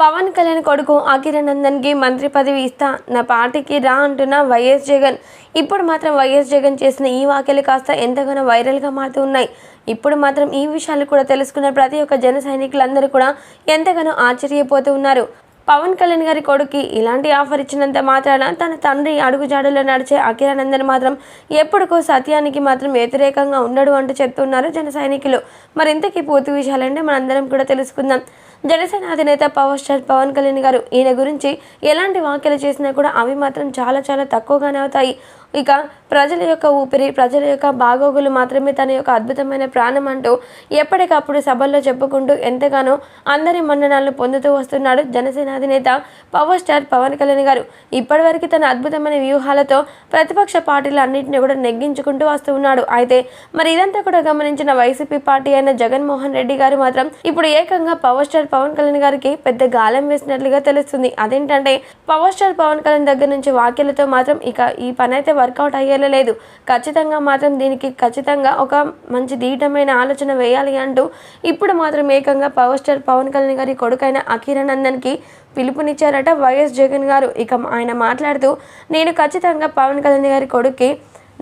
పవన్ కళ్యాణ్ కొడుకు అఖిరానందన్కి మంత్రి పదవి ఇస్తా నా పార్టీకి రా అంటున్న వైఎస్ జగన్. ఇప్పుడు మాత్రం వైఎస్ జగన్ చేసిన ఈ వ్యాఖ్యలు కాస్త ఎంతగానో వైరల్గా మారుతూ ఉన్నాయి. ఇప్పుడు మాత్రం ఈ విషయాలు కూడా తెలుసుకున్న ప్రతి ఒక్క జన సైనికులందరూ కూడా ఎంతగానో ఆశ్చర్యపోతూ ఉన్నారు. పవన్ కళ్యాణ్ గారి కొడుకు ఇలాంటి ఆఫర్ ఇచ్చినంత మాత్రాన తన తండ్రి అడుగుజాడలో నడిచే అఖిలానందన్ మాత్రం ఎప్పుడుకో సత్యానికి మాత్రం వ్యతిరేకంగా ఉండడు అంటూ చెప్తున్నారు జన సైనికులు. మరింతకీ పూర్తి విషయాలంటే మనందరం కూడా తెలుసుకుందాం. జనసేన అధినేత పవర్ స్టార్ పవన్ కళ్యాణ్ గారు ఈయన గురించి ఎలాంటి వ్యాఖ్యలు చేసినా కూడా అవి మాత్రం చాలా చాలా తక్కువగానే అవుతాయి. ఇక ప్రజల యొక్క ఊపిరి ప్రజల యొక్క బాగోగులు మాత్రమే తన యొక్క అద్భుతమైన ప్రాణం అంటూ ఎప్పటికప్పుడు సభల్లో చెప్పుకుంటూ ఎంతగానో అందరి మన్ననాలను పొందుతూ వస్తున్నాడు జనసేన అధినేత పవర్ స్టార్ పవన్ కళ్యాణ్ గారు. ఇప్పటివరకు తన అద్భుతమైన వ్యూహాలతో ప్రతిపక్ష పార్టీలు అన్నింటినీ కూడా నెగ్గించుకుంటూ వస్తూ ఉన్నాడు. అయితే మరి ఇదంతా కూడా గమనించిన వైసీపీ పార్టీ అయిన జగన్మోహన్ రెడ్డి గారు మాత్రం ఇప్పుడు ఏకంగా పవర్ స్టార్ పవన్ కళ్యాణ్ గారికి పెద్ద గాలం వేసినట్లుగా తెలుస్తుంది. అదేంటంటే పవర్ స్టార్ పవన్ కళ్యాణ్ దగ్గర నుంచి వాక్యాలతో మాత్రం ఇక ఈ పని అయితే వర్కౌట్ అయ్యేలా లేదు. ఖచ్చితంగా మాత్రం దీనికి ఖచ్చితంగా ఒక మంచి దీటమైన ఆలోచన వేయాలి అంటూ ఇప్పుడు మాత్రం ఏకంగా పవర్ స్టార్ పవన్ కళ్యాణ్ గారి కొడుకైన అఖిరానందన్కి పిలుపునిచ్చారట వైఎస్ జగన్ గారు. ఇక ఆయన మాట్లాడుతూ నేను ఖచ్చితంగా పవన్ కళ్యాణ్ గారి కొడుక్కి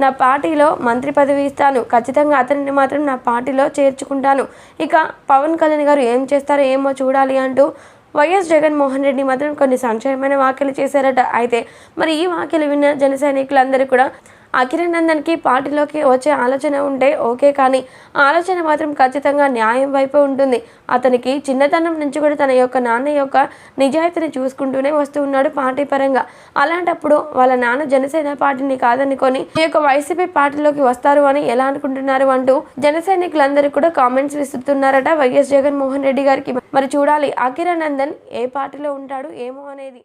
నా పార్టీలో మంత్రి పదవి ఇస్తాను. ఖచ్చితంగా అతనిని మాత్రం నా పార్టీలో చేర్చుకుంటాను. ఇక పవన్ కళ్యాణ్ గారు ఏం చేస్తారో ఏమో చూడాలి అంటూ వైఎస్ జగన్మోహన్ రెడ్డి మాత్రం కొన్ని సంక్షేమమైన వ్యాఖ్యలు చేశారట. అయితే మరి ఈ వ్యాఖ్యలు విన్న జన సైనికులందరూ కూడా అఖిరానందన్కి పార్టీలోకి వచ్చే ఆలోచన ఉంటే ఓకే కానీ ఆలోచన మాత్రం ఖచ్చితంగా న్యాయం వైపే ఉంటుంది. అతనికి చిన్నతనం నుంచి కూడా తన యొక్క నాన్న యొక్క నిజాయితీని చూసుకుంటూనే వస్తూ ఉన్నాడు పార్టీ పరంగా. అలాంటప్పుడు వాళ్ళ నాన్న జనసేన పార్టీని కాదనుకొని ఈ యొక్క వైసీపీ పార్టీలోకి వస్తారు అని ఎలా అనుకుంటున్నారు అంటూ జనసైనికులందరూ కూడా కామెంట్స్ విసురుతున్నారట వైఎస్ జగన్మోహన్ రెడ్డి గారికి. మరి చూడాలి అఖిరానందన్ ఏ పార్టీలో ఉంటాడు ఏమో అనేది.